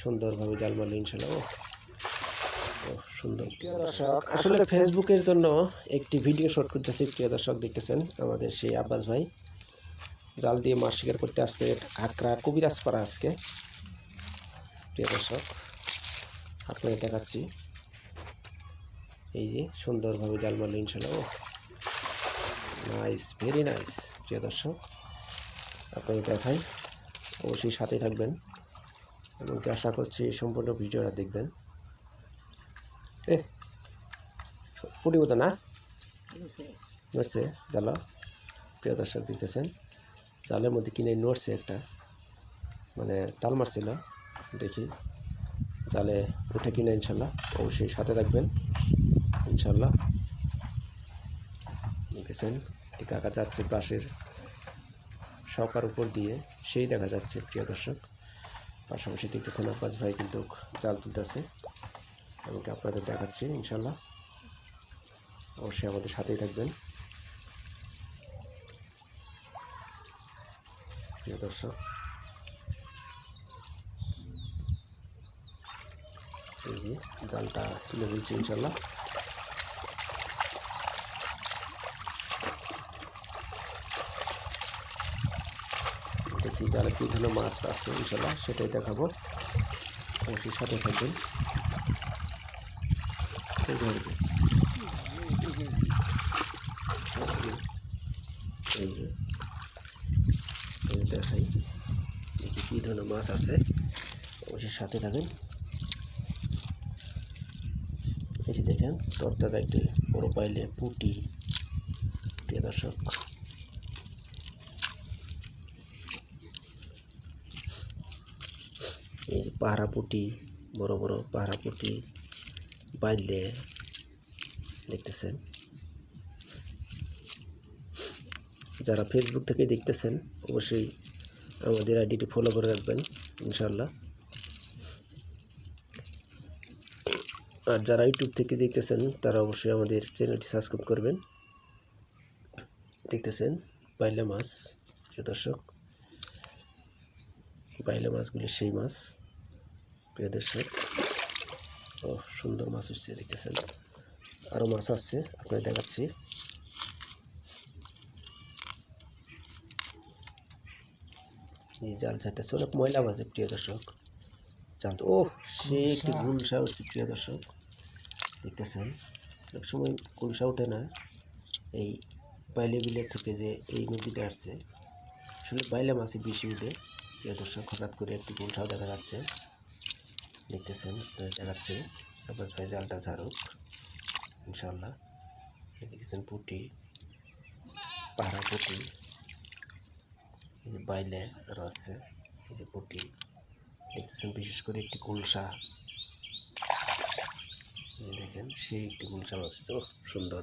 সুন্দরভাবে জাল মারলো ইনশাল্লাহ ও ও, সুন্দর। প্রিয় দর্শক আসলে ফেসবুকের জন্য একটি ভিডিও শুট করতেছি প্রিয় দর্শক দেখতেছেন আমাদের সেই আব্বাস ভাই। জাল দিয়ে মাছ শিকার করতে আসছে আকরা কবিরাজপাড়া আজকে। প্রিয় দর্শক আপনাকে দেখাচ্ছি। এই যে সুন্দরভাবে জাল মারলো ইনশাল্লাহ ও নাইস ভেরি নাইস প্রিয় দর্শক। আপনাকে দেখাই অবশ্যই সাথে থাকবেন। এমনকি আশা করছি সম্পূর্ণ ভিডিওটা দেখবেন। এ পুটি মতো না? নড়ছে। জালো প্রিয় দর্শক দেখতেছেন জালের মধ্যে কিনে নড়ছে একটা। মানে তাল মারছিল দেখি। জালে উঠে কিনা ইনশাল্লাহ অবশ্যই সাথে রাখবেন। ইনশাল্লাহ। দেখেছেন কাকা যাচ্ছে বাঁশের সকার উপর দিয়ে সেই দেখা যাচ্ছে প্রিয় দর্শক। পাশাপাশি দেখতেছেন আব্বাস ভাই কিন্তু জাল তুলতেছে এমনকি আপনাদের দেখাচ্ছি, ইনশাল্লাহ। অবশ্যই আমাদের সাথেই থাকবেন। দর্শক, এই যে জালটা তুলে ফেলছি, ইনশাল্লাহ। দেখি জালে কী ধরনের মাছ আছে, ইনশাল্লাহ সেটাই দেখাবো। অবশ্যই সাথে থাকবেন। যে যে। দেখাই। দেখি কী ধরনের মাছ আছে, অবশ্যই সাথে থাকেন এই যে দেখেন, তরতাজা একটি বড় পাইলে পুটি। প্রিয় দর্শক। এই যে বড় বড় পাহারা পুটি বাইলে দেখতেছেন। যারা ফেসবুক থেকে দেখতেছেন, অবশ্যই আমাদের আইডিটি ফলো করে রাখবেন ইনশাল্লাহ আর যারা ইউটিউব থেকে দেখতেছেন, তারা অবশ্যই আমাদের চ্যানেলটি সাবস্ক্রাইব করবেন। দেখতেছেন বাইলে মাছ, প্রিয় দর্শক। বাইলে মাছগুলি সেই মাছ। প্রিয় দর্শক। ও সুন্দর মাছ হচ্ছে দেখতেছেন। আরও মাছ আসছে আপনাকে দেখাচ্ছি। এই জাল ছাড়তেছে অনেক ময়লা বাজে প্রিয় দর্শক। জাল ও সে একটি গুলশা হচ্ছে প্রিয় দর্শক। দেখতেছেন এক সময় গুলশা ওঠে না। এই বাইলে বিলের থেকে যে এই নদীটা আসছে আসলে বাইলে মাছই বেশি উঠে। প্রিয় দর্শক হঠাৎ করে একটি গুলশাও দেখা যাচ্ছে। দেখতেছেন আপনারা দেখাচ্ছে। আব্বাস ভাই জালটা ছাড়ুক ইনশাল্লাহ এই দেখতেছেন পুটি পাহাড়া পুটি, এই যে বাইলে আরও আছে, এই যে পুটি। দেখতেছেন বিশেষ করে একটি কুলসা দেখেন, সেই একটি কুলসা মাছ সুন্দর।